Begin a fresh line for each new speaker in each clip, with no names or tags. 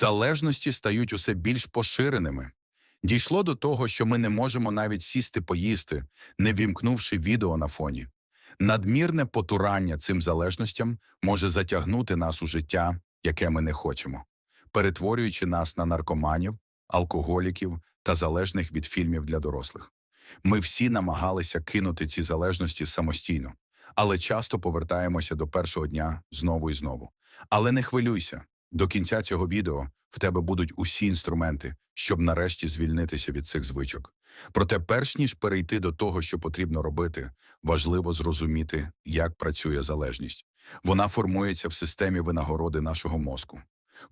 Залежності стають усе більш поширеними. Дійшло до того, що ми не можемо навіть сісти поїсти, не вімкнувши відео на фоні. Надмірне потурання цим залежностям може затягнути нас у життя, яке ми не хочемо, перетворюючи нас на наркоманів, алкоголіків та залежних від фільмів для дорослих. Ми всі намагалися кинути ці залежності самостійно, але часто повертаємося до першого дня знову і знову. Але не хвилюйся, до кінця цього відео в тебе будуть усі інструменти, щоб нарешті звільнитися від цих звичок. Проте, перш ніж перейти до того, що потрібно робити, важливо зрозуміти, як працює залежність. Вона формується в системі винагороди нашого мозку.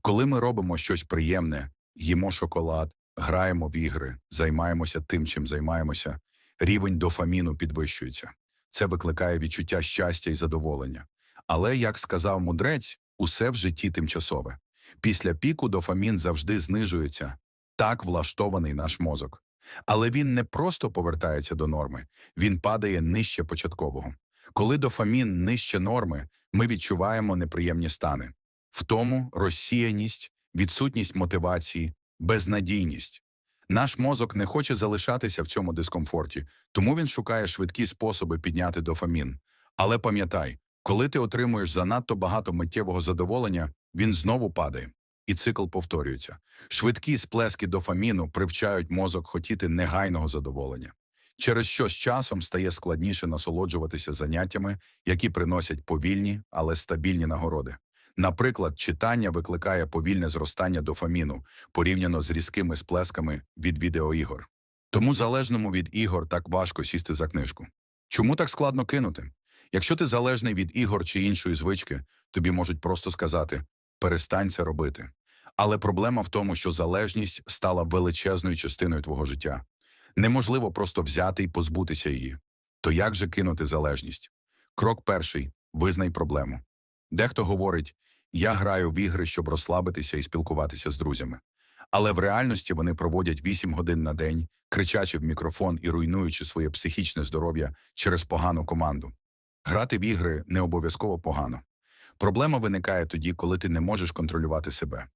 Коли ми робимо щось приємне, їмо шоколад, граємо в ігри, займаємося тим, чим займаємося, рівень дофаміну підвищується. Це викликає відчуття щастя і задоволення. Але, як сказав мудрець, усе в житті тимчасове. Після піку дофамін завжди знижується. Так влаштований наш мозок. Але він не просто повертається до норми, він падає нижче початкового. Коли дофамін нижче норми, ми відчуваємо неприємні стани. Втому розсіяність, відсутність мотивації, безнадійність. Наш мозок не хоче залишатися в цьому дискомфорті, тому він шукає швидкі способи підняти дофамін. Але пам'ятай, коли ти отримуєш занадто багато миттєвого задоволення, він знову падає, і цикл повторюється. Швидкі сплески дофаміну привчають мозок хотіти негайного задоволення, через що з часом стає складніше насолоджуватися заняттями, які приносять повільні, але стабільні нагороди. Наприклад, читання викликає повільне зростання дофаміну порівняно з різкими сплесками від відеоігор. Тому залежному від ігор так важко сісти за книжку. Чому так складно кинути? Якщо ти залежний від ігор чи іншої звички, тобі можуть просто сказати перестань це робити. Але проблема в тому, що залежність стала величезною частиною твого життя. Неможливо просто взяти і позбутися її. То як же кинути залежність? Крок перший визнай проблему. Дехто говорить: я граю в ігри, щоб розслабитися і спілкуватися з друзями. Але в реальності вони проводять 8 годин на день, кричачи в мікрофон і руйнуючи своє психічне здоров'я через погану команду. Грати в ігри не обов'язково погано. Проблема виникає тоді, коли ти не можеш контролювати себе.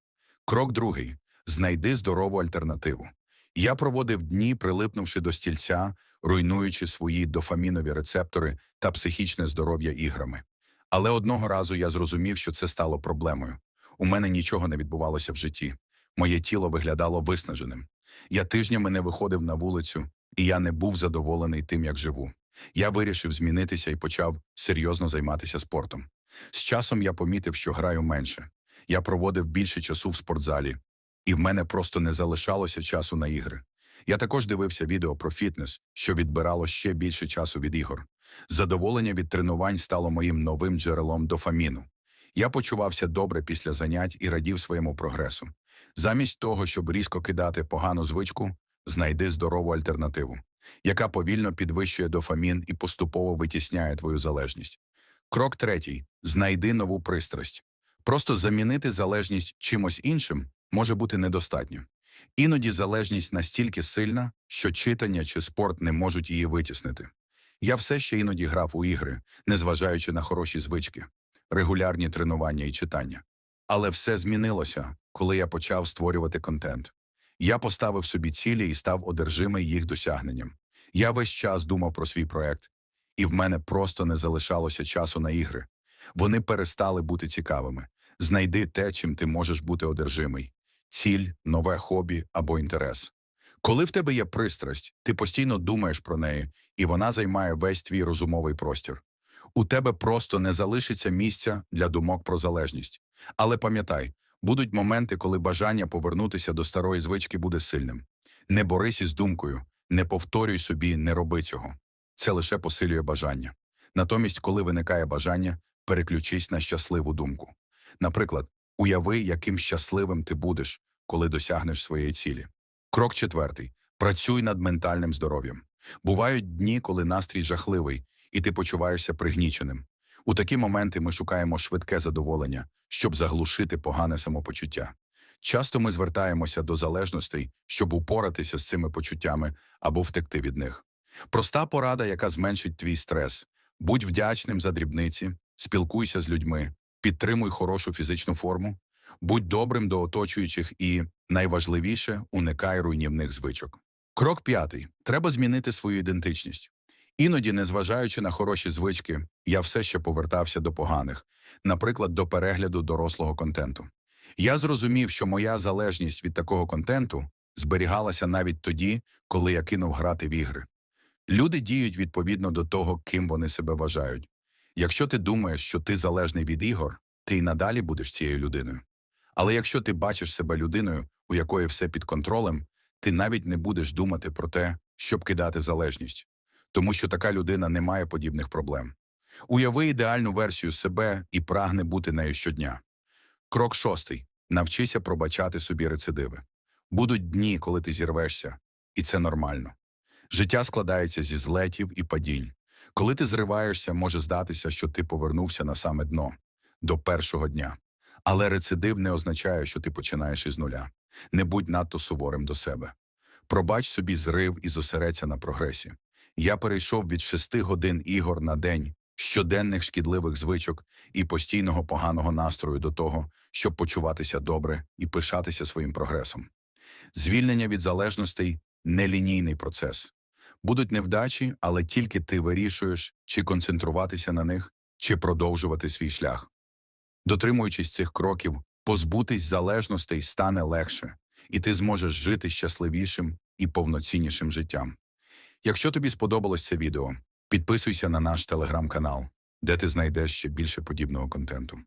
Крок другий знайди здорову альтернативу. Я проводив дні, прилипнувши до стільця, руйнуючи свої дофамінові рецептори та психічне здоров'я іграми. Але одного разу я зрозумів, що це стало проблемою. У мене нічого не відбувалося в житті. Моє тіло виглядало виснаженим. Я тижнями не виходив на вулицю, і я не був задоволений тим, як живу. Я вирішив змінитися і почав серйозно займатися спортом. З часом я помітив, що граю менше. Я проводив більше часу в спортзалі, і в мене просто не залишалося часу на ігри. Я також дивився відео про фітнес, що відбирало ще більше часу від ігор. Задоволення від тренувань стало моїм новим джерелом дофаміну. Я почувався добре після занять і радів своєму прогресу. Замість того, щоб різко кидати погану звичку, знайди здорову альтернативу, яка повільно підвищує дофамін і поступово витісняє твою залежність. Крок третій знайди нову пристрасть. Просто замінити залежність чимось іншим може бути недостатньо. Іноді залежність настільки сильна, що читання чи спорт не можуть її витіснити. Я все ще іноді грав у ігри, незважаючи на хороші звички, регулярні тренування і читання. Але все змінилося, коли я почав створювати контент. Я поставив собі цілі і став одержимий їх досягненням. Я весь час думав про свій проект, і в мене просто не залишалося часу на ігри. Вони перестали бути цікавими. Знайди те, чим ти можеш бути одержимий ціль, нове хобі або інтерес. Коли в тебе є пристрасть, ти постійно думаєш про неї, і вона займає весь твій розумовий простір. У тебе просто не залишиться місця для думок про залежність. Але пам'ятай, будуть моменти, коли бажання повернутися до старої звички буде сильним. Не борись із думкою, не повторюй собі, не роби цього. Це лише посилює бажання. Натомість, коли виникає бажання, переключись на щасливу думку. Наприклад, уяви, яким щасливим ти будеш, коли досягнеш своєї цілі. Крок четвертий. Працюй над ментальним здоров'ям. Бувають дні, коли настрій жахливий, і ти почуваєшся пригніченим. У такі моменти ми шукаємо швидке задоволення, щоб заглушити погане самопочуття. Часто ми звертаємося до залежностей, щоб упоратися з цими почуттями або втекти від них. Проста порада, яка зменшить твій стрес. Будь вдячним за дрібниці, спілкуйся з людьми, підтримуй хорошу фізичну форму. Будь добрим до оточуючих і, найважливіше, уникай руйнівних звичок. Крок п'ятий. Треба змінити свою ідентичність. Іноді, незважаючи на хороші звички, я все ще повертався до поганих, наприклад, до перегляду дорослого контенту. Я зрозумів, що моя залежність від такого контенту зберігалася навіть тоді, коли я кинув грати в ігри. Люди діють відповідно до того, ким вони себе вважають. Якщо ти думаєш, що ти залежний від ігор, ти й надалі будеш цією людиною. Але якщо ти бачиш себе людиною, у якої все під контролем, ти навіть не будеш думати про те, щоб кидати залежність, тому що така людина не має подібних проблем. Уяви ідеальну версію себе і прагне бути нею щодня. Крок шостий. Навчися пробачати собі рецидиви. Будуть дні, коли ти зірвешся, і це нормально. Життя складається зі злетів і падінь. Коли ти зриваєшся, може здатися, що ти повернувся на саме дно до першого дня. Але рецидив не означає, що ти починаєш із нуля. Не будь надто суворим до себе. Пробач собі зрив і зосередься на прогресі. Я перейшов від шести годин ігор на день, щоденних шкідливих звичок і постійного поганого настрою до того, щоб почуватися добре і пишатися своїм прогресом. Звільнення від залежностей нелінійний процес. Будуть невдачі, але тільки ти вирішуєш, чи концентруватися на них, чи продовжувати свій шлях. Дотримуючись цих кроків, позбутись залежностей стане легше, і ти зможеш жити щасливішим і повноціннішим життям. Якщо тобі сподобалось це відео, підписуйся на наш телеграм-канал, де ти знайдеш ще більше подібного контенту.